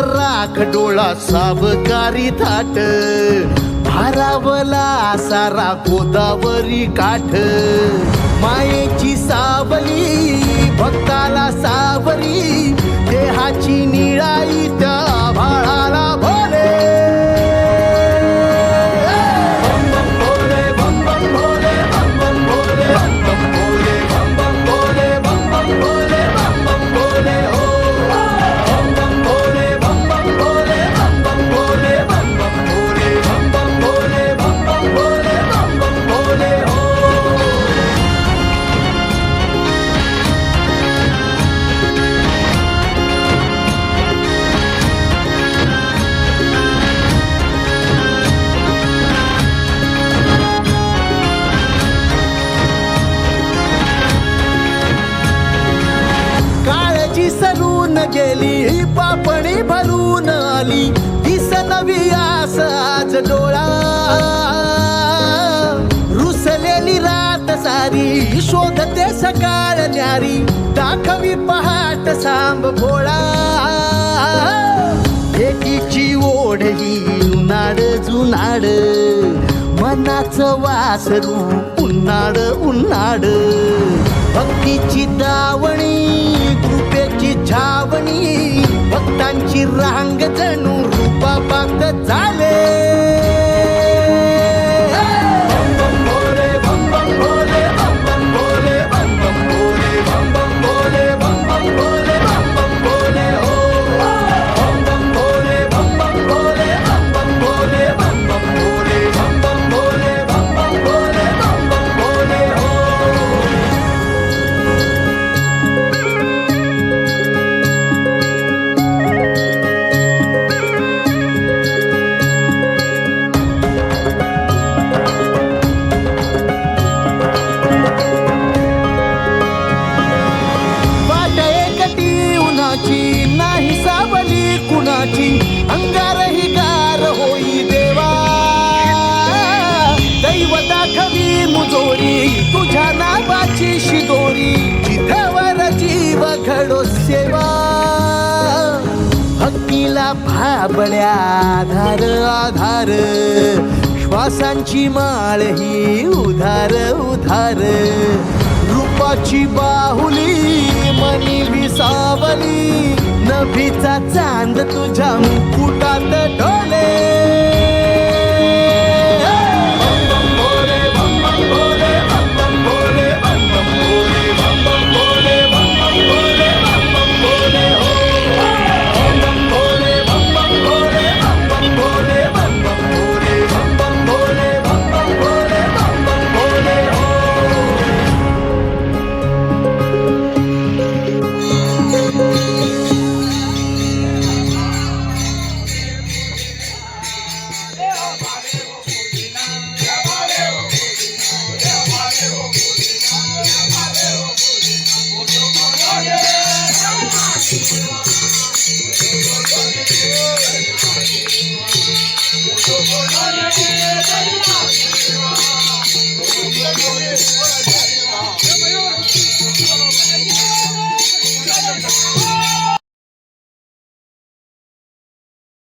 राख डोळा सावकारी थाट. भारावला सारा गोदावरी काठ. मायेची विसरून गेली ही पापणी भरून आली. दिस नवी आस आज डोळा. रुसलेली रात सारी शोधते सकाळ न्यारी. दाखवी पहाट सांब भोळा. एकीची ओढ ही उन्हाळ जुनाड मनाचं वासरू उन्हाळ उन्हाळ. भक्तीची दावणी कृपे छावणी भक्तांची रांग जणू रूपा झाले. कुणाची अंगारही गार होई देवा. दैव दाखवी मुजोरी तुझ्या नावाची शिदोरी जिथवर जीव घडो सेवा. भक्तीला भाबड्या आधार आधार. श्वासांची माळ ही उधार उधार. रूपाची बाहुली मनी विसाव. नभीचा चांद तुझ्या मुकुटात डोले.